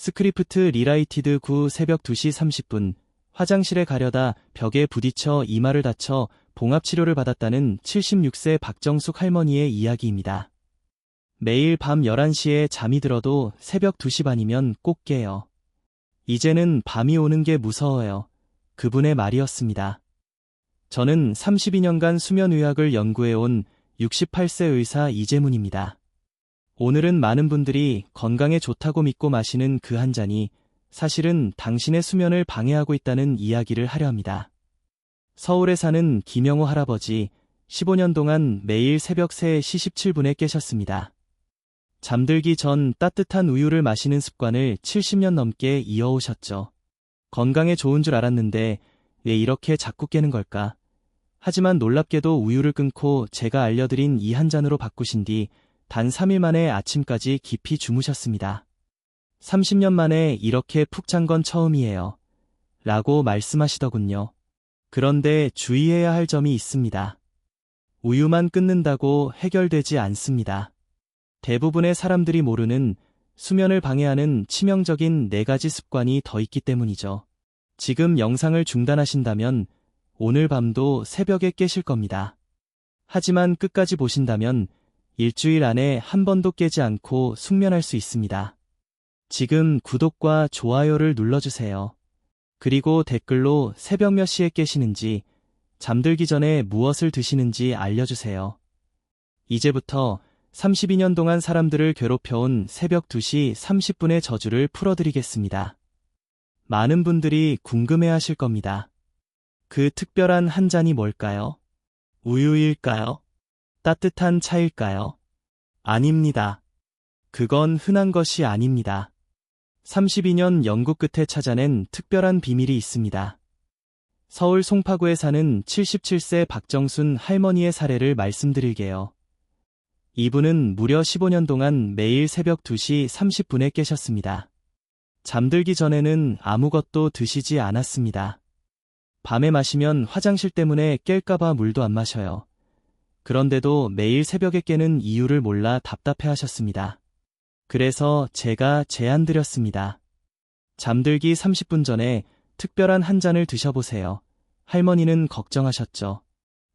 스크리프트 리라이티드 9 새벽 2시 30분 화장실에 가려다 벽에 부딪혀 이마를 다쳐 봉합치료를 받았다는 76세 박정숙 할머니의 이야기입니다. 매일 밤 11시에 잠이 들어도 새벽 2시 반이면 꼭 깨요. 이제는 밤이 오는 게 무서워요. 그분의 말이었습니다. 저는 32년간 수면의학을 연구해온 68세 의사 이재문입니다. 오늘은 많은 분들이 건강에 좋다고 믿고 마시는 그 한 잔이 사실은 당신의 수면을 방해하고 있다는 이야기를 하려 합니다. 서울에 사는 김영호 할아버지 15년 동안 매일 새벽 3시 17분에 깨셨습니다. 잠들기 전 따뜻한 우유를 마시는 습관을 70년 넘게 이어오셨죠. 건강에 좋은 줄 알았는데 왜 이렇게 자꾸 깨는 걸까? 하지만 놀랍게도 우유를 끊고 제가 알려드린 이 한 잔으로 바꾸신 뒤 단 3일 만에 아침까지 깊이 주무셨습니다. 30년 만에 이렇게 푹 잔 건 처음이에요. 라고 말씀하시더군요. 그런데 주의해야 할 점이 있습니다. 우유만 끊는다고 해결되지 않습니다. 대부분의 사람들이 모르는 수면을 방해하는 치명적인 네 가지 습관이 더 있기 때문이죠. 지금 영상을 중단하신다면 오늘 밤도 새벽에 깨실 겁니다. 하지만 끝까지 보신다면 일주일 안에 한 번도 깨지 않고 숙면할 수 있습니다. 지금 구독과 좋아요를 눌러주세요. 그리고 댓글로 새벽 몇 시에 깨시는지, 잠들기 전에 무엇을 드시는지 알려주세요. 이제부터 32년 동안 사람들을 괴롭혀온 새벽 2시 30분의 저주를 풀어드리겠습니다. 많은 분들이 궁금해 하실 겁니다. 그 특별한 한 잔이 뭘까요? 우유일까요? 따뜻한 차일까요? 아닙니다. 그건 흔한 것이 아닙니다. 32년 연구 끝에 찾아낸 특별한 비밀이 있습니다. 서울 송파구에 사는 77세 박정순 할머니의 사례를 말씀드릴게요. 이분은 무려 15년 동안 매일 새벽 2시 30분에 깨셨습니다. 잠들기 전에는 아무것도 드시지 않았습니다. 밤에 마시면 화장실 때문에 깰까봐 물도 안 마셔요. 그런데도 매일 새벽에 깨는 이유를 몰라 답답해 하셨습니다. 그래서 제가 제안 드렸습니다. 잠들기 30분 전에 특별한 한 잔을 드셔보세요. 할머니는 걱정하셨죠.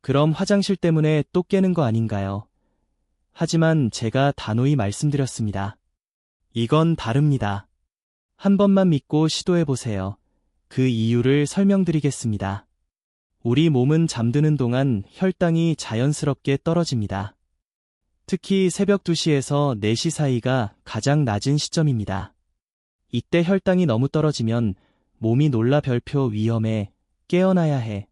그럼 화장실 때문에 또 깨는 거 아닌가요? 하지만 제가 단호히 말씀드렸습니다. 이건 다릅니다. 한 번만 믿고 시도해보세요. 그 이유를 설명드리겠습니다. 우리 몸은 잠드는 동안 혈당이 자연스럽게 떨어집니다. 특히 새벽 2시에서 4시 사이가 가장 낮은 시점입니다. 이때 혈당이 너무 떨어지면 몸이 놀라 별표 위험에 깨어나야 해.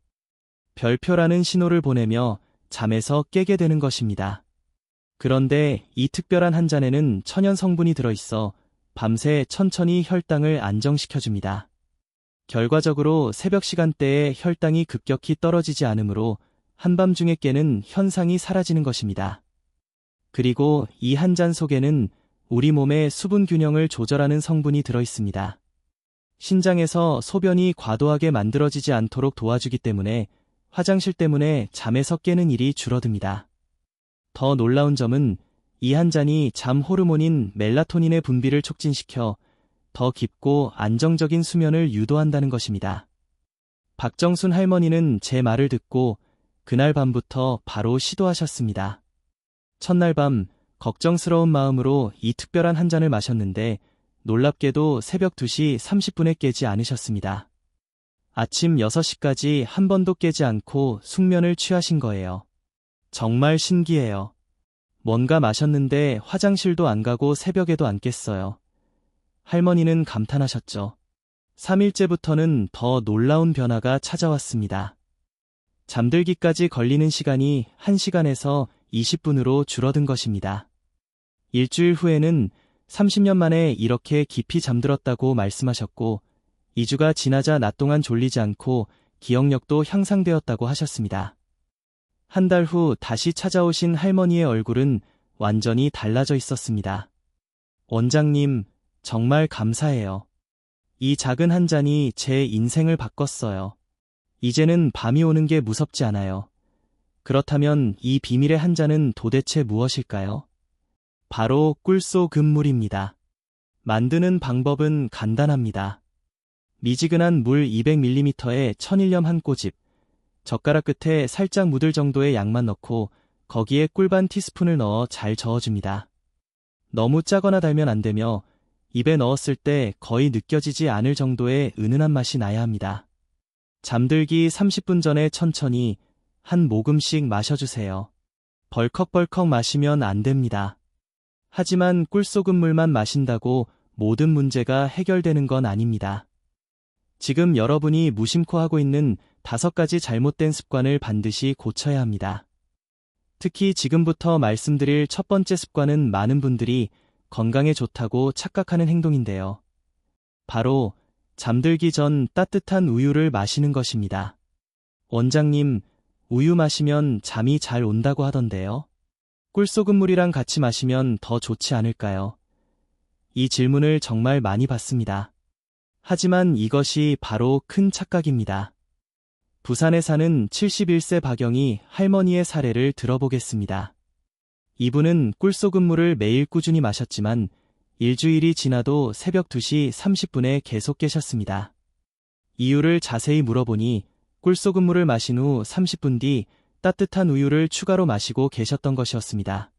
별표라는 신호를 보내며 잠에서 깨게 되는 것입니다. 그런데 이 특별한 한 잔에는 천연 성분이 들어있어 밤새 천천히 혈당을 안정시켜줍니다. 결과적으로 새벽 시간대에 혈당이 급격히 떨어지지 않으므로 한밤중에 깨는 현상이 사라지는 것입니다. 그리고 이 한 잔 속에는 우리 몸의 수분 균형을 조절하는 성분이 들어 있습니다. 신장에서 소변이 과도하게 만들어지지 않도록 도와주기 때문에 화장실 때문에 잠에서 깨는 일이 줄어듭니다. 더 놀라운 점은 이 한 잔이 잠 호르몬인 멜라토닌의 분비를 촉진시켜 더 깊고 안정적인 수면을 유도한다는 것입니다. 박정순 할머니는 제 말을 듣고 그날 밤부터 바로 시도하셨습니다. 첫날 밤 걱정스러운 마음으로 이 특별한 한 잔을 마셨는데 놀랍게도 새벽 2시 30분에 깨지 않으셨습니다. 아침 6시까지 한 번도 깨지 않고 숙면을 취하신 거예요. 정말 신기해요. 뭔가 마셨는데 화장실도 안 가고 새벽에도 안 깼어요. 할머니는 감탄하셨죠. 3일째부터는 더 놀라운 변화가 찾아왔습니다. 잠들기까지 걸리는 시간이 1시간에서 20분으로 줄어든 것입니다. 일주일 후에는 30년 만에 이렇게 깊이 잠들었다고 말씀하셨고, 2주가 지나자 낮 동안 졸리지 않고 기억력도 향상되었다고 하셨습니다. 한 달 후 다시 찾아오신 할머니의 얼굴은 완전히 달라져 있었습니다. 원장님, 정말 감사해요. 이 작은 한 잔이 제 인생을 바꿨어요. 이제는 밤이 오는 게 무섭지 않아요. 그렇다면 이 비밀의 한 잔은 도대체 무엇일까요? 바로 꿀소 금물입니다. 만드는 방법은 간단합니다. 미지근한 물 200ml에 천일염 한 꼬집, 젓가락 끝에 살짝 묻을 정도의 양만 넣고 거기에 꿀 반 티스푼을 넣어 잘 저어줍니다. 너무 짜거나 달면 안 되며 입에 넣었을 때 거의 느껴지지 않을 정도의 은은한 맛이 나야 합니다. 잠들기 30분 전에 천천히 한 모금씩 마셔주세요. 벌컥벌컥 마시면 안 됩니다. 하지만 꿀소금 물만 마신다고 모든 문제가 해결되는 건 아닙니다. 지금 여러분이 무심코 하고 있는 다섯 가지 잘못된 습관을 반드시 고쳐야 합니다. 특히 지금부터 말씀드릴 첫 번째 습관은 많은 분들이 건강에 좋다고 착각하는 행동인데요. 바로 잠들기 전 따뜻한 우유를 마시는 것입니다. 원장님, 우유 마시면 잠이 잘 온다고 하던데요. 꿀소금물이랑 같이 마시면 더 좋지 않을까요? 이 질문을 정말 많이 받습니다. 하지만 이것이 바로 큰 착각입니다. 부산에 사는 71세 박영희 할머니의 사례를 들어보겠습니다. 이분은 꿀소금물을 매일 꾸준히 마셨지만 일주일이 지나도 새벽 2시 30분에 계속 깨셨습니다. 이유를 자세히 물어보니 꿀소금물을 마신 후 30분 뒤 따뜻한 우유를 추가로 마시고 계셨던 것이었습니다.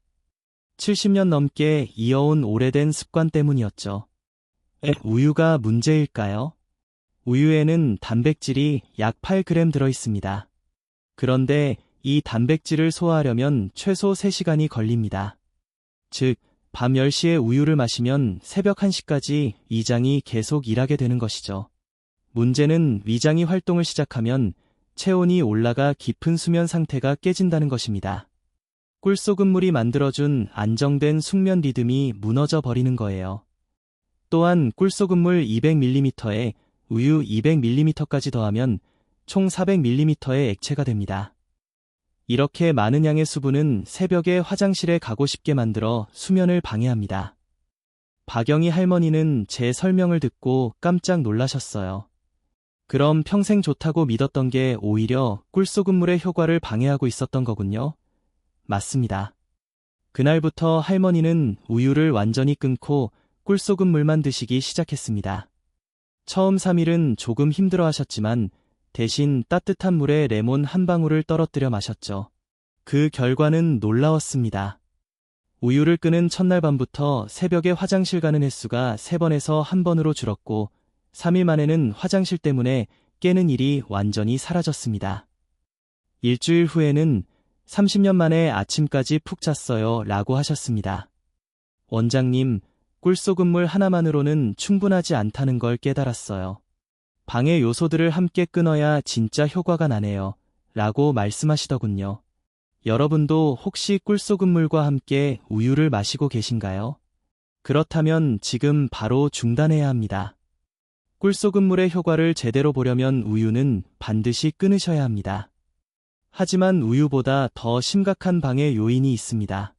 70년 넘게 이어온 오래된 습관 때문이었죠. 에, 우유가 문제일까요? 우유에는 단백질이 약 8g 들어 있습니다. 그런데 이 단백질을 소화하려면 최소 3시간이 걸립니다. 즉, 밤 10시에 우유를 마시면 새벽 1시까지 위장이 계속 일하게 되는 것이죠. 문제는 위장이 활동을 시작하면 체온이 올라가 깊은 수면 상태가 깨진다는 것입니다. 꿀소금물이 만들어준 안정된 숙면 리듬이 무너져 버리는 거예요. 또한 꿀소금물 200ml에 우유 200ml까지 더하면 총 400ml의 액체가 됩니다. 이렇게 많은 양의 수분은 새벽에 화장실에 가고 싶게 만들어 수면을 방해합니다. 박영희 할머니는 제 설명을 듣고 깜짝 놀라셨어요. 그럼 평생 좋다고 믿었던 게 오히려 꿀소금물의 효과를 방해하고 있었던 거군요. 맞습니다. 그날부터 할머니는 우유를 완전히 끊고 꿀소금물만 드시기 시작했습니다. 처음 3일은 조금 힘들어 하셨지만 대신 따뜻한 물에 레몬 한 방울을 떨어뜨려 마셨죠. 그 결과는 놀라웠습니다. 우유를 끄는 첫날 밤부터 새벽에 화장실 가는 횟수가 3번에서 1번으로 줄었고 3일 만에는 화장실 때문에 깨는 일이 완전히 사라졌습니다. 일주일 후에는 30년 만에 아침까지 푹 잤어요 라고 하셨습니다. 원장님, 꿀소금물 하나만으로는 충분하지 않다는 걸 깨달았어요. 방해 요소들을 함께 끊어야 진짜 효과가 나네요. 라고 말씀하시더군요. 여러분도 혹시 꿀소금물과 함께 우유를 마시고 계신가요? 그렇다면 지금 바로 중단해야 합니다. 꿀소금물의 효과를 제대로 보려면 우유는 반드시 끊으셔야 합니다. 하지만 우유보다 더 심각한 방해 요인이 있습니다.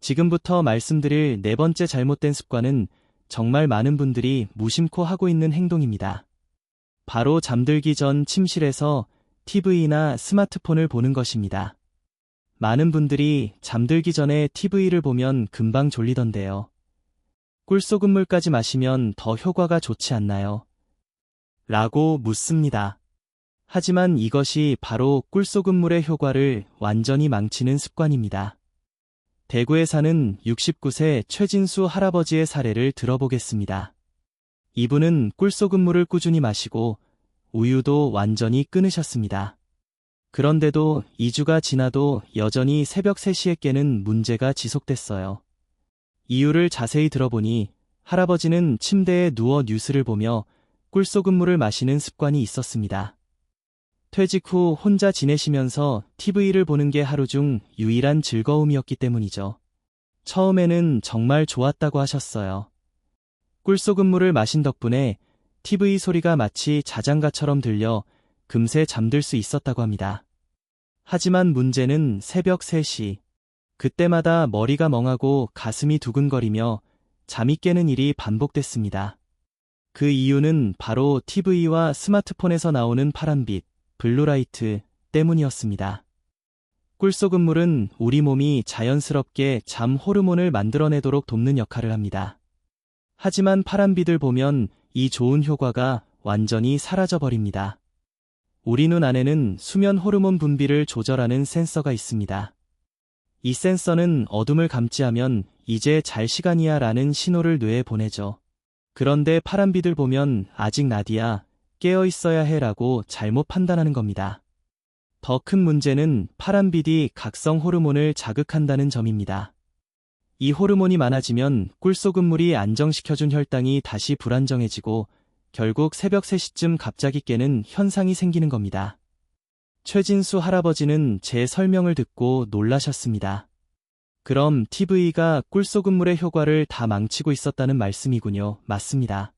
지금부터 말씀드릴 네 번째 잘못된 습관은 정말 많은 분들이 무심코 하고 있는 행동입니다. 바로 잠들기 전 침실에서 TV나 스마트폰을 보는 것입니다. 많은 분들이 잠들기 전에 TV를 보면 금방 졸리던데요. 꿀소금물까지 마시면 더 효과가 좋지 않나요? 라고 묻습니다. 하지만 이것이 바로 꿀소금물의 효과를 완전히 망치는 습관입니다. 대구에 사는 69세 최진수 할아버지의 사례를 들어보겠습니다. 이분은 꿀소금물을 꾸준히 마시고 우유도 완전히 끊으셨습니다. 그런데도 2주가 지나도 여전히 새벽 3시에 깨는 문제가 지속됐어요. 이유를 자세히 들어보니 할아버지는 침대에 누워 뉴스를 보며 꿀소금물을 마시는 습관이 있었습니다. 퇴직 후 혼자 지내시면서 TV를 보는 게 하루 중 유일한 즐거움이었기 때문이죠. 처음에는 정말 좋았다고 하셨어요. 꿀소금물을 마신 덕분에 TV 소리가 마치 자장가처럼 들려 금세 잠들 수 있었다고 합니다. 하지만 문제는 새벽 3시. 그때마다 머리가 멍하고 가슴이 두근거리며 잠이 깨는 일이 반복됐습니다. 그 이유는 바로 TV와 스마트폰에서 나오는 파란빛, 블루라이트 때문이었습니다. 꿀소금물은 우리 몸이 자연스럽게 잠 호르몬을 만들어내도록 돕는 역할을 합니다. 하지만 파란빛을 보면 이 좋은 효과가 완전히 사라져버립니다. 우리 눈 안에는 수면 호르몬 분비를 조절하는 센서가 있습니다. 이 센서는 어둠을 감지하면 이제 잘 시간이야 라는 신호를 뇌에 보내죠. 그런데 파란빛을 보면 아직 나디야 깨어 있어야 해 라고 잘못 판단하는 겁니다. 더 큰 문제는 파란빛이 각성 호르몬을 자극한다는 점입니다. 이 호르몬이 많아지면 꿀소금물이 안정시켜준 혈당이 다시 불안정해지고 결국 새벽 3시쯤 갑자기 깨는 현상이 생기는 겁니다. 최진수 할아버지는 제 설명을 듣고 놀라셨습니다. 그럼 TV가 꿀소금물의 효과를 다 망치고 있었다는 말씀이군요. 맞습니다.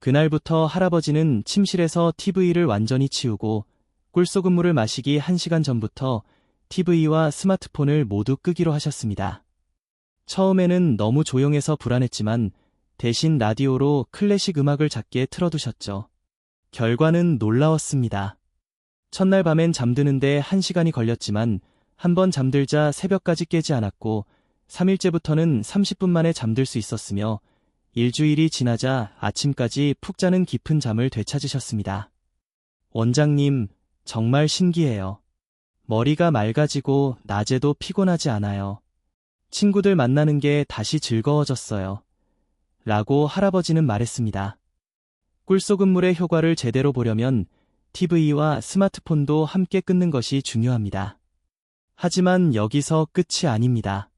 그날부터 할아버지는 침실에서 TV를 완전히 치우고 꿀소금물을 마시기 1시간 전부터 TV와 스마트폰을 모두 끄기로 하셨습니다. 처음에는 너무 조용해서 불안했지만 대신 라디오로 클래식 음악을 작게 틀어두셨죠. 결과는 놀라웠습니다. 첫날 밤엔 잠드는데 1시간이 걸렸지만 한 번 잠들자 새벽까지 깨지 않았고 3일째부터는 30분 만에 잠들 수 있었으며 일주일이 지나자 아침까지 푹 자는 깊은 잠을 되찾으셨습니다. 원장님, 정말 신기해요. 머리가 맑아지고 낮에도 피곤하지 않아요. 친구들 만나는 게 다시 즐거워졌어요. 라고 할아버지는 말했습니다. 꿀소금물의 효과를 제대로 보려면 TV와 스마트폰도 함께 끊는 것이 중요합니다. 하지만 여기서 끝이 아닙니다.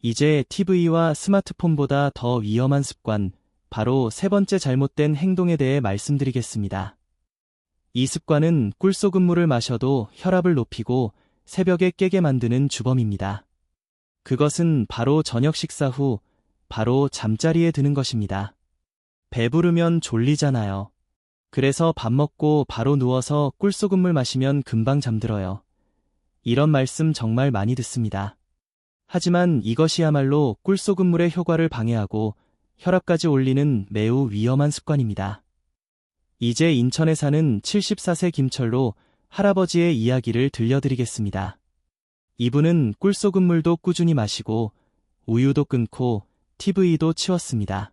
이제 TV와 스마트폰보다 더 위험한 습관, 바로 세 번째 잘못된 행동에 대해 말씀드리겠습니다. 이 습관은 꿀소금물을 마셔도 혈압을 높이고 새벽에 깨게 만드는 주범입니다. 그것은 바로 저녁 식사 후 바로 잠자리에 드는 것입니다. 배부르면 졸리잖아요. 그래서 밥 먹고 바로 누워서 꿀소금물 마시면 금방 잠들어요. 이런 말씀 정말 많이 듣습니다. 하지만 이것이야말로 꿀소금물의 효과를 방해하고 혈압까지 올리는 매우 위험한 습관입니다. 이제 인천에 사는 74세 김철로 할아버지의 이야기를 들려드리겠습니다. 이분은 꿀소금물도 꾸준히 마시고 우유도 끊고 TV도 치웠습니다.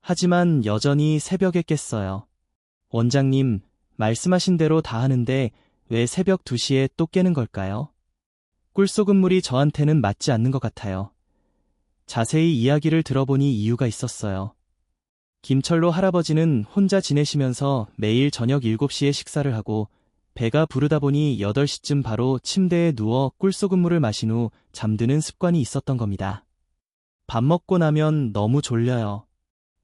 하지만 여전히 새벽에 깼어요. 원장님, 말씀하신 대로 다 하는데 왜 새벽 2시에 또 깨는 걸까요? 꿀소금물이 저한테는 맞지 않는 것 같아요. 자세히 이야기를 들어보니 이유가 있었어요. 김철로 할아버지는 혼자 지내시면서 매일 저녁 7시에 식사를 하고 배가 부르다 보니 8시쯤 바로 침대에 누워 꿀소금물을 마신 후 잠드는 습관이 있었던 겁니다. 밥 먹고 나면 너무 졸려요.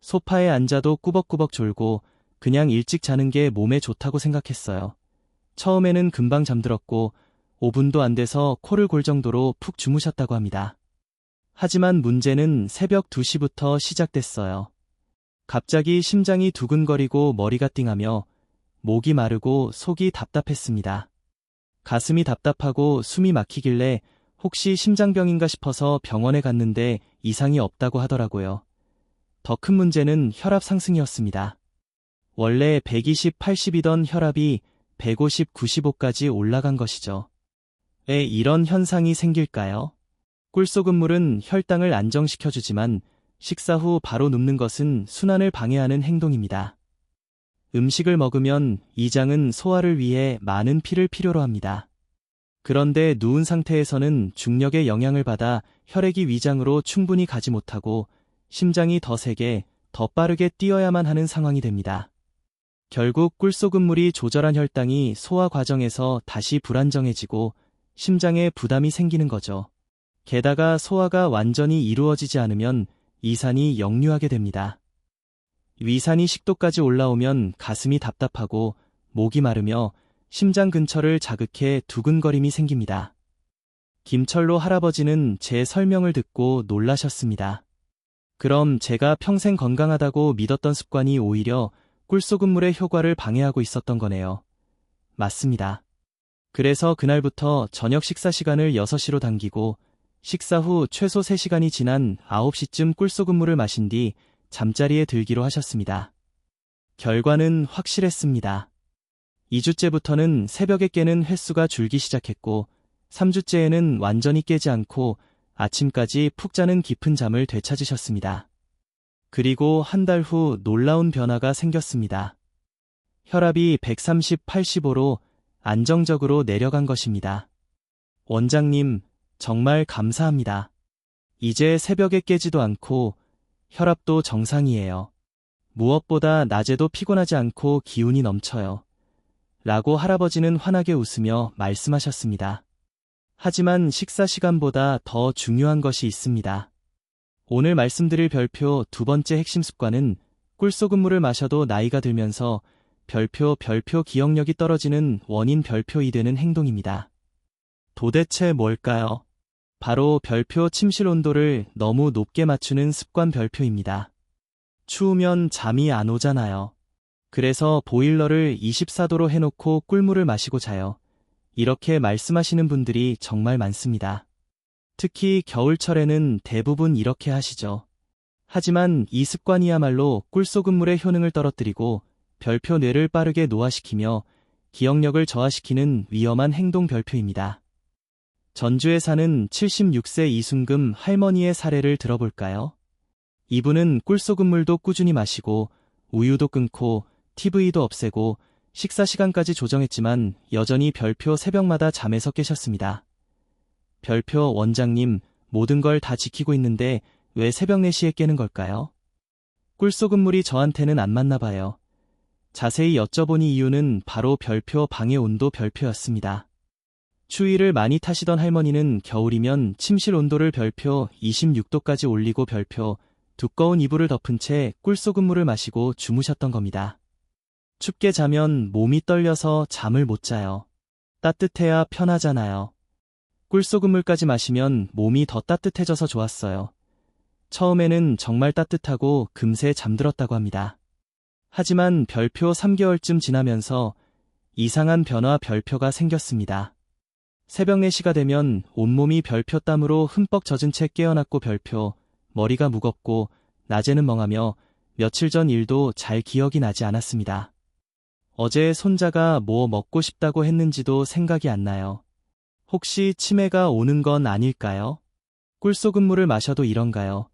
소파에 앉아도 꾸벅꾸벅 졸고 그냥 일찍 자는 게 몸에 좋다고 생각했어요. 처음에는 금방 잠들었고 5분도 안 돼서 코를 골 정도로 푹 주무셨다고 합니다. 하지만 문제는 새벽 2시부터 시작됐어요. 갑자기 심장이 두근거리고 머리가 띵하며 목이 마르고 속이 답답했습니다. 가슴이 답답하고 숨이 막히길래 혹시 심장병인가 싶어서 병원에 갔는데 이상이 없다고 하더라고요. 더 큰 문제는 혈압 상승이었습니다. 원래 120, 80이던 혈압이 150, 95까지 올라간 것이죠. 왜 이런 현상이 생길까요? 꿀소금물은 혈당을 안정시켜주지만 식사 후 바로 눕는 것은 순환을 방해하는 행동입니다. 음식을 먹으면 이장은 소화를 위해 많은 피를 필요로 합니다. 그런데 누운 상태에서는 중력의 영향을 받아 혈액이 위장으로 충분히 가지 못하고 심장이 더 세게, 더 빠르게 뛰어야만 하는 상황이 됩니다. 결국 꿀소금물이 조절한 혈당이 소화 과정에서 다시 불안정해지고 심장에 부담이 생기는 거죠. 게다가 소화가 완전히 이루어지지 않으면 이산이 역류하게 됩니다. 위산이 식도까지 올라오면 가슴이 답답하고 목이 마르며 심장 근처를 자극해 두근거림이 생깁니다. 김철로 할아버지는 제 설명을 듣고 놀라셨습니다. 그럼 제가 평생 건강하다고 믿었던 습관이 오히려 꿀소금물의 효과를 방해하고 있었던 거네요. 맞습니다. 그래서 그날부터 저녁 식사 시간을 6시로 당기고 식사 후 최소 3시간이 지난 9시쯤 꿀소금물을 마신 뒤 잠자리에 들기로 하셨습니다. 결과는 확실했습니다. 2주째부터는 새벽에 깨는 횟수가 줄기 시작했고 3주째에는 완전히 깨지 않고 아침까지 푹 자는 깊은 잠을 되찾으셨습니다. 그리고 한 달 후 놀라운 변화가 생겼습니다. 혈압이 130, 85로 안정적으로 내려간 것입니다. 원장님, 정말 감사합니다. 이제 새벽에 깨지도 않고 혈압도 정상이에요. 무엇보다 낮에도 피곤하지 않고 기운이 넘쳐요. 라고 할아버지는 환하게 웃으며 말씀하셨습니다. 하지만 식사 시간보다 더 중요한 것이 있습니다. 오늘 말씀드릴 별표 두 번째 핵심 습관은 꿀소금물을 마셔도 나이가 들면서 별표 별표 기억력이 떨어지는 원인 별표이 되는 행동입니다. 도대체 뭘까요? 바로 별표 침실 온도를 너무 높게 맞추는 습관 별표입니다. 추우면 잠이 안 오잖아요. 그래서 보일러를 24도로 해놓고 꿀물을 마시고 자요. 이렇게 말씀하시는 분들이 정말 많습니다. 특히 겨울철에는 대부분 이렇게 하시죠. 하지만 이 습관이야말로 꿀소금물의 효능을 떨어뜨리고 별표 뇌를 빠르게 노화시키며 기억력을 저하시키는 위험한 행동 별표입니다. 전주에 사는 76세 이순금 할머니의 사례를 들어볼까요? 이분은 꿀소금물도 꾸준히 마시고 우유도 끊고 TV도 없애고 식사 시간까지 조정했지만 여전히 별표 새벽마다 잠에서 깨셨습니다. 별표 원장님, 모든 걸 다 지키고 있는데 왜 새벽 4시에 깨는 걸까요? 꿀소금물이 저한테는 안 맞나 봐요. 자세히 여쭤보니 이유는 바로 별표 방의 온도 별표였습니다. 추위를 많이 타시던 할머니는 겨울이면 침실 온도를 별표 26도까지 올리고 별표 두꺼운 이불을 덮은 채 꿀소금물을 마시고 주무셨던 겁니다. 춥게 자면 몸이 떨려서 잠을 못 자요. 따뜻해야 편하잖아요. 꿀소금물까지 마시면 몸이 더 따뜻해져서 좋았어요. 처음에는 정말 따뜻하고 금세 잠들었다고 합니다. 하지만 별표 3개월쯤 지나면서 이상한 변화 별표가 생겼습니다. 새벽 4시가 되면 온몸이 별표 땀으로 흠뻑 젖은 채 깨어났고 별표, 머리가 무겁고 낮에는 멍하며 며칠 전 일도 잘 기억이 나지 않았습니다. 어제 손자가 뭐 먹고 싶다고 했는지도 생각이 안 나요. 혹시 치매가 오는 건 아닐까요? 꿀소금물을 마셔도 이런가요?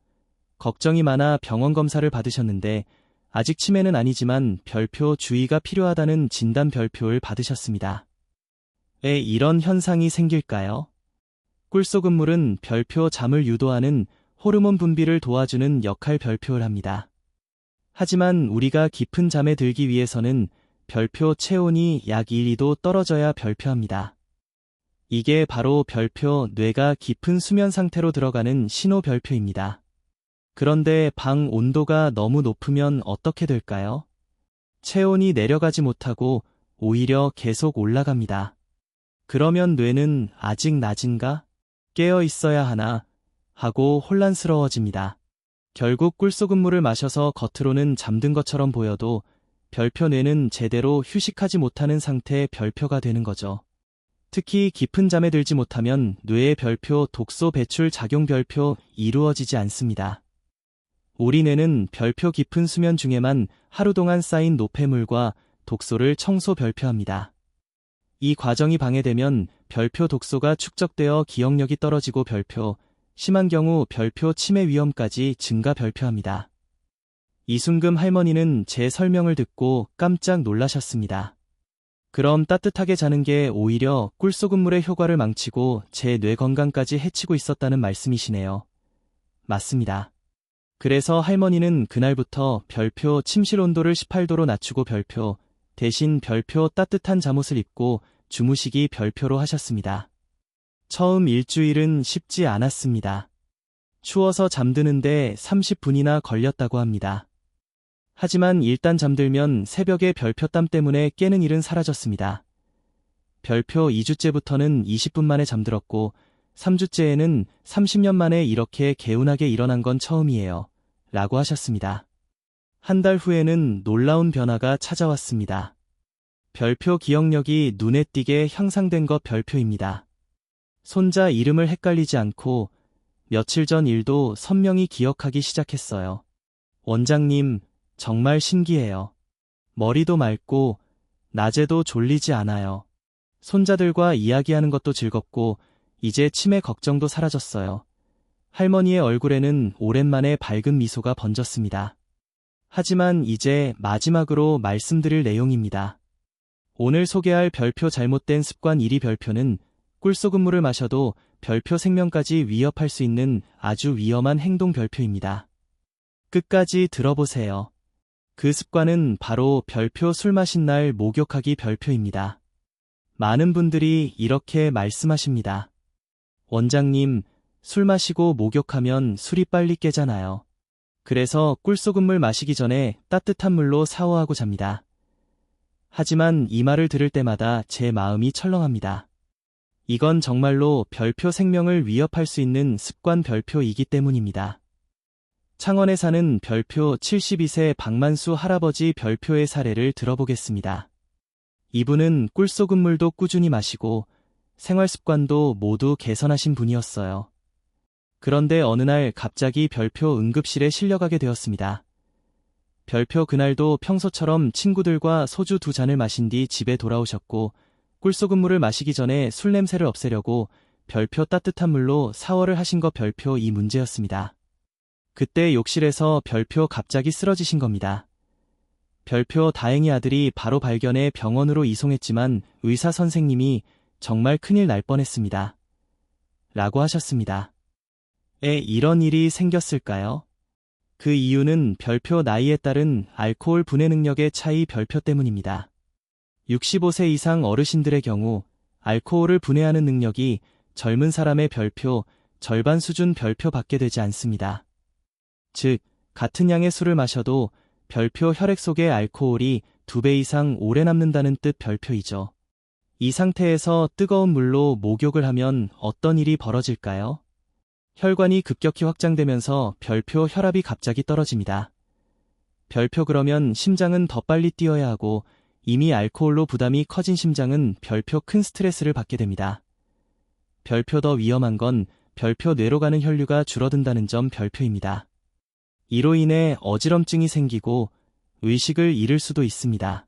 걱정이 많아 병원 검사를 받으셨는데 아직 치매는 아니지만 별표 주의가 필요하다는 진단 별표를 받으셨습니다. 왜 이런 현상이 생길까요? 꿀소금물은 별표 잠을 유도하는 호르몬 분비를 도와주는 역할 별표를 합니다. 하지만 우리가 깊은 잠에 들기 위해서는 별표 체온이 약 1, 2도 떨어져야 별표합니다. 이게 바로 별표 뇌가 깊은 수면 상태로 들어가는 신호 별표입니다. 그런데 방 온도가 너무 높으면 어떻게 될까요? 체온이 내려가지 못하고 오히려 계속 올라갑니다. 그러면 뇌는 아직 낮은가? 깨어 있어야 하나? 하고 혼란스러워집니다. 결국 꿀소금물을 마셔서 겉으로는 잠든 것처럼 보여도 별표 뇌는 제대로 휴식하지 못하는 상태의 별표가 되는 거죠. 특히 깊은 잠에 들지 못하면 뇌의 별표 독소 배출 작용 별표 이루어지지 않습니다. 우리 뇌는 별표 깊은 수면 중에만 하루 동안 쌓인 노폐물과 독소를 청소 별표합니다. 이 과정이 방해되면 별표 독소가 축적되어 기억력이 떨어지고 별표, 심한 경우 별표 치매 위험까지 증가 별표합니다. 이순금 할머니는 제 설명을 듣고 깜짝 놀라셨습니다. 그럼 따뜻하게 자는 게 오히려 꿀소금물의 효과를 망치고 제 뇌 건강까지 해치고 있었다는 말씀이시네요. 맞습니다. 그래서 할머니는 그날부터 별표 침실 온도를 18도로 낮추고 별표 대신 별표 따뜻한 잠옷을 입고 주무시기 별표로 하셨습니다. 처음 일주일은 쉽지 않았습니다. 추워서 잠드는데 30분이나 걸렸다고 합니다. 하지만 일단 잠들면 새벽에 별표땀 때문에 깨는 일은 사라졌습니다. 별표 2주째부터는 20분 만에 잠들었고 3주째에는 30년 만에 이렇게 개운하게 일어난 건 처음이에요. 라고 하셨습니다. 한 달 후에는 놀라운 변화가 찾아왔습니다. 별표 기억력이 눈에 띄게 향상된 것 별표입니다. 손자 이름을 헷갈리지 않고 며칠 전 일도 선명히 기억하기 시작했어요. 원장님, 정말 신기해요. 머리도 맑고 낮에도 졸리지 않아요. 손자들과 이야기하는 것도 즐겁고 이제 치매 걱정도 사라졌어요. 할머니의 얼굴에는 오랜만에 밝은 미소가 번졌습니다. 하지만 이제 마지막으로 말씀드릴 내용입니다. 오늘 소개할 별표 잘못된 습관 1위 별표는 꿀소금물을 마셔도 별표 생명까지 위협할 수 있는 아주 위험한 행동 별표입니다. 끝까지 들어보세요. 그 습관은 바로 별표 술 마신 날 목욕하기 별표입니다. 많은 분들이 이렇게 말씀하십니다. 원장님, 술 마시고 목욕하면 술이 빨리 깨잖아요. 그래서 꿀소금물 마시기 전에 따뜻한 물로 샤워하고 잡니다. 하지만 이 말을 들을 때마다 제 마음이 철렁합니다. 이건 정말로 별표 생명을 위협할 수 있는 습관 별표이기 때문입니다. 창원에 사는 별표 72세 박만수 할아버지 별표의 사례를 들어보겠습니다. 이분은 꿀소금물도 꾸준히 마시고 생활 습관도 모두 개선하신 분이었어요. 그런데 어느 날 갑자기 별표 응급실에 실려가게 되었습니다. 별표 그날도 평소처럼 친구들과 소주 두 잔을 마신 뒤 집에 돌아오셨고 꿀소금물을 마시기 전에 술 냄새를 없애려고 별표 따뜻한 물로 샤워를 하신 것 별표 이 문제였습니다. 그때 욕실에서 별표 갑자기 쓰러지신 겁니다. 별표 다행히 아들이 바로 발견해 병원으로 이송했지만 의사 선생님이 정말 큰일 날 뻔했습니다. 라고 하셨습니다. 에 이런 일이 생겼을까요? 그 이유는 별표 나이에 따른 알코올 분해 능력의 차이 별표 때문입니다. 65세 이상 어르신들의 경우 알코올을 분해하는 능력이 젊은 사람의 별표 절반 수준 별표 받게 되지 않습니다. 즉, 같은 양의 술을 마셔도 별표 혈액 속의 알코올이 두배 이상 오래 남는다는 뜻 별표이죠. 이 상태에서 뜨거운 물로 목욕을 하면 어떤 일이 벌어질까요? 혈관이 급격히 확장되면서 별표 혈압이 갑자기 떨어집니다. 별표 그러면 심장은 더 빨리 뛰어야 하고 이미 알코올로 부담이 커진 심장은 별표 큰 스트레스를 받게 됩니다. 별표 더 위험한 건 별표 뇌로 가는 혈류가 줄어든다는 점 별표입니다. 이로 인해 어지럼증이 생기고 의식을 잃을 수도 있습니다.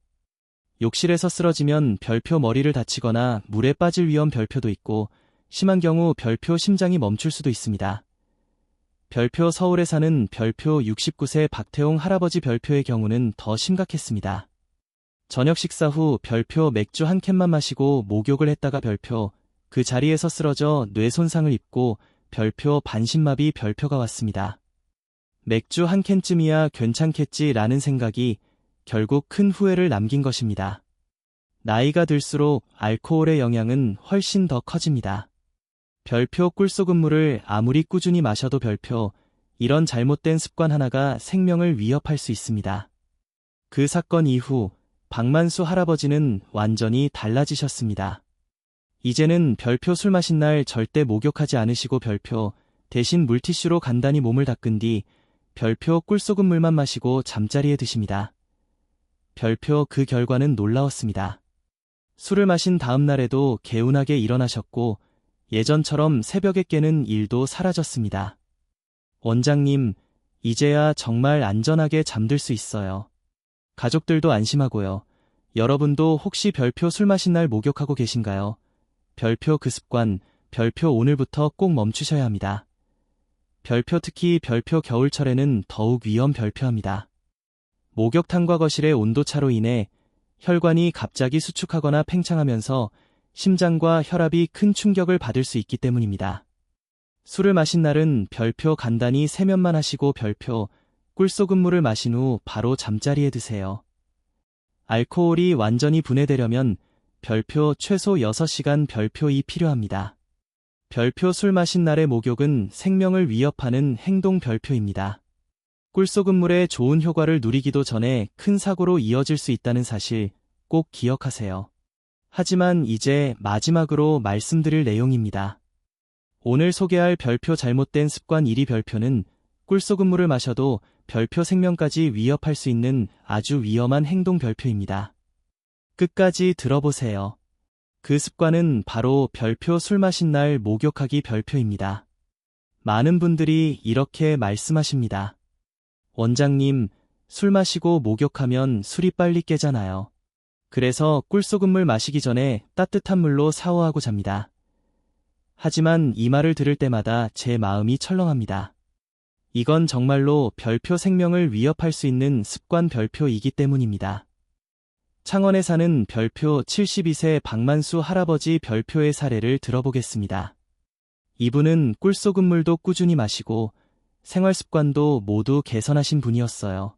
욕실에서 쓰러지면 별표 머리를 다치거나 물에 빠질 위험 별표도 있고 심한 경우 별표 심장이 멈출 수도 있습니다. 별표 서울에 사는 별표 69세 박태홍 할아버지 별표의 경우는 더 심각했습니다. 저녁 식사 후 별표 맥주 한 캔만 마시고 목욕을 했다가 별표 그 자리에서 쓰러져 뇌 손상을 입고 별표 반신마비 별표가 왔습니다. 맥주 한 캔쯤이야 괜찮겠지라는 생각이 결국 큰 후회를 남긴 것입니다. 나이가 들수록 알코올의 영향은 훨씬 더 커집니다. 별표 꿀소금물을 아무리 꾸준히 마셔도 별표, 이런 잘못된 습관 하나가 생명을 위협할 수 있습니다. 그 사건 이후 박만수 할아버지는 완전히 달라지셨습니다. 이제는 별표 술 마신 날 절대 목욕하지 않으시고 별표 대신 물티슈로 간단히 몸을 닦은 뒤 별표 꿀소금 물만 마시고 잠자리에 드십니다. 별표 그 결과는 놀라웠습니다. 술을 마신 다음 날에도 개운하게 일어나셨고 예전처럼 새벽에 깨는 일도 사라졌습니다. 원장님, 이제야 정말 안전하게 잠들 수 있어요. 가족들도 안심하고요. 여러분도 혹시 별표 술 마신 날 목욕하고 계신가요? 별표 그 습관, 별표 오늘부터 꼭 멈추셔야 합니다. 별표 특히 별표 겨울철에는 더욱 위험 별표합니다. 목욕탕과 거실의 온도차로 인해 혈관이 갑자기 수축하거나 팽창하면서 심장과 혈압이 큰 충격을 받을 수 있기 때문입니다. 술을 마신 날은 별표 간단히 세면만 하시고 별표 꿀소금물을 마신 후 바로 잠자리에 드세요. 알코올이 완전히 분해되려면 별표 최소 6시간 별표이 필요합니다. 별표 술 마신 날의 목욕은 생명을 위협하는 행동 별표입니다. 꿀소금물의 좋은 효과를 누리기도 전에 큰 사고로 이어질 수 있다는 사실 꼭 기억하세요. 하지만 이제 마지막으로 말씀드릴 내용입니다. 오늘 소개할 별표 잘못된 습관 1위 별표는 꿀소금물을 마셔도 별표 생명까지 위협할 수 있는 아주 위험한 행동 별표입니다. 끝까지 들어보세요. 그 습관은 바로 별표 술 마신 날 목욕하기 별표입니다. 많은 분들이 이렇게 말씀하십니다. 원장님, 술 마시고 목욕하면 술이 빨리 깨잖아요. 그래서 꿀소금물 마시기 전에 따뜻한 물로 샤워하고 잡니다. 하지만 이 말을 들을 때마다 제 마음이 철렁합니다. 이건 정말로 별표 생명을 위협할 수 있는 습관 별표이기 때문입니다. 창원에 사는 별표 72세 박만수 할아버지 별표의 사례를 들어보겠습니다. 이분은 꿀소금물도 꾸준히 마시고 생활 습관도 모두 개선하신 분이었어요.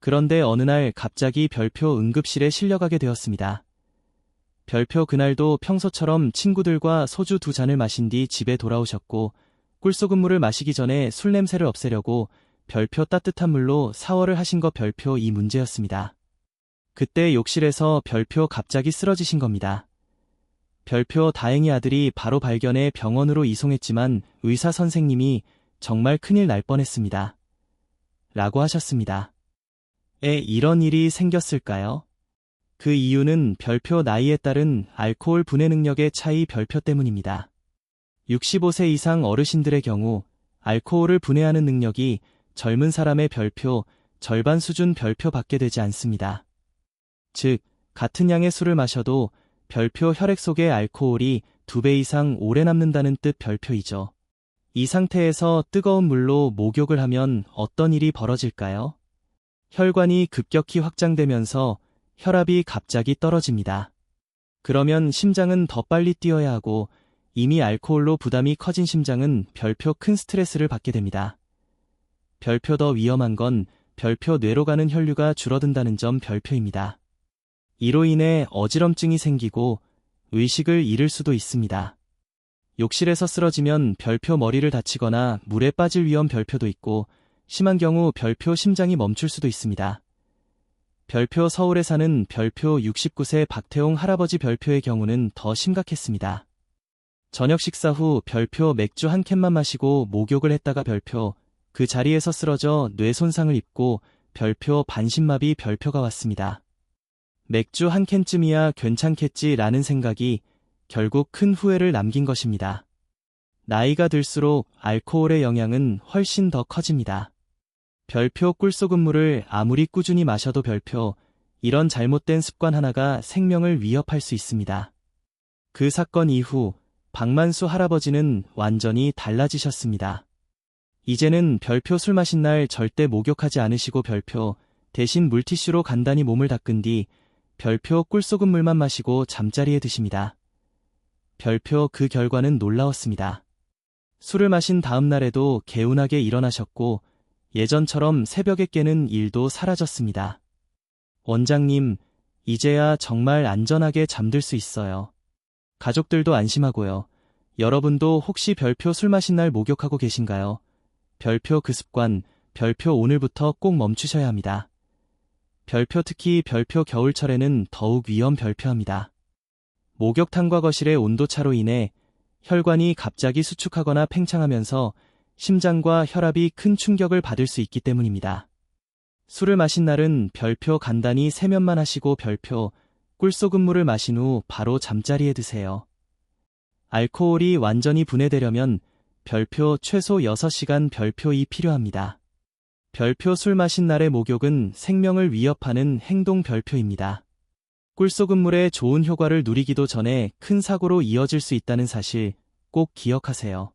그런데 어느 날 갑자기 별표 응급실에 실려가게 되었습니다. 별표 그날도 평소처럼 친구들과 소주 두 잔을 마신 뒤 집에 돌아오셨고 꿀소금물을 마시기 전에 술 냄새를 없애려고 별표 따뜻한 물로 샤워를 하신 거 별표 이 문제였습니다. 그때 욕실에서 별표 갑자기 쓰러지신 겁니다. 별표 다행히 아들이 바로 발견해 병원으로 이송했지만 의사 선생님이 정말 큰일 날 뻔했습니다. 라고 하셨습니다. 에 이런 일이 생겼을까요? 그 이유는 별표 나이에 따른 알코올 분해 능력의 차이 별표 때문입니다. 65세 이상 어르신들의 경우 알코올을 분해하는 능력이 젊은 사람의 별표 절반 수준 별표 받게 되지 않습니다. 즉, 같은 양의 술을 마셔도 별표 혈액 속의 알코올이 두배 이상 오래 남는다는 뜻 별표이죠. 이 상태에서 뜨거운 물로 목욕을 하면 어떤 일이 벌어질까요? 혈관이 급격히 확장되면서 혈압이 갑자기 떨어집니다. 그러면 심장은 더 빨리 뛰어야 하고 이미 알코올로 부담이 커진 심장은 별표 큰 스트레스를 받게 됩니다. 별표 더 위험한 건 별표 뇌로 가는 혈류가 줄어든다는 점 별표입니다. 이로 인해 어지럼증이 생기고 의식을 잃을 수도 있습니다. 욕실에서 쓰러지면 별표 머리를 다치거나 물에 빠질 위험 별표도 있고 심한 경우 별표 심장이 멈출 수도 있습니다. 별표 서울에 사는 별표 69세 박태홍 할아버지 별표의 경우는 더 심각했습니다. 저녁 식사 후 별표 맥주 한 캔만 마시고 목욕을 했다가 별표 그 자리에서 쓰러져 뇌 손상을 입고 별표 반신마비 별표가 왔습니다. 맥주 한 캔쯤이야 괜찮겠지라는 생각이 결국 큰 후회를 남긴 것입니다. 나이가 들수록 알코올의 영향은 훨씬 더 커집니다. 별표 꿀소금물을 아무리 꾸준히 마셔도 별표, 이런 잘못된 습관 하나가 생명을 위협할 수 있습니다. 그 사건 이후 박만수 할아버지는 완전히 달라지셨습니다. 이제는 별표 술 마신 날 절대 목욕하지 않으시고 별표 대신 물티슈로 간단히 몸을 닦은 뒤 별표 꿀소금물만 마시고 잠자리에 드십니다. 별표 그 결과는 놀라웠습니다. 술을 마신 다음 날에도 개운하게 일어나셨고 예전처럼 새벽에 깨는 일도 사라졌습니다. 원장님, 이제야 정말 안전하게 잠들 수 있어요. 가족들도 안심하고요. 여러분도 혹시 별표 술 마신 날 목욕하고 계신가요? 별표 그 습관, 별표 오늘부터 꼭 멈추셔야 합니다. 별표 특히 별표 겨울철에는 더욱 위험 별표합니다. 목욕탕과 거실의 온도차로 인해 혈관이 갑자기 수축하거나 팽창하면서 심장과 혈압이 큰 충격을 받을 수 있기 때문입니다. 술을 마신 날은 별표 간단히 세면만 하시고 별표 꿀소금물을 마신 후 바로 잠자리에 드세요. 알코올이 완전히 분해되려면 별표 최소 6시간 별표이 필요합니다. 별표 술 마신 날의 목욕은 생명을 위협하는 행동 별표입니다. 꿀소금물의 좋은 효과를 누리기도 전에 큰 사고로 이어질 수 있다는 사실 꼭 기억하세요.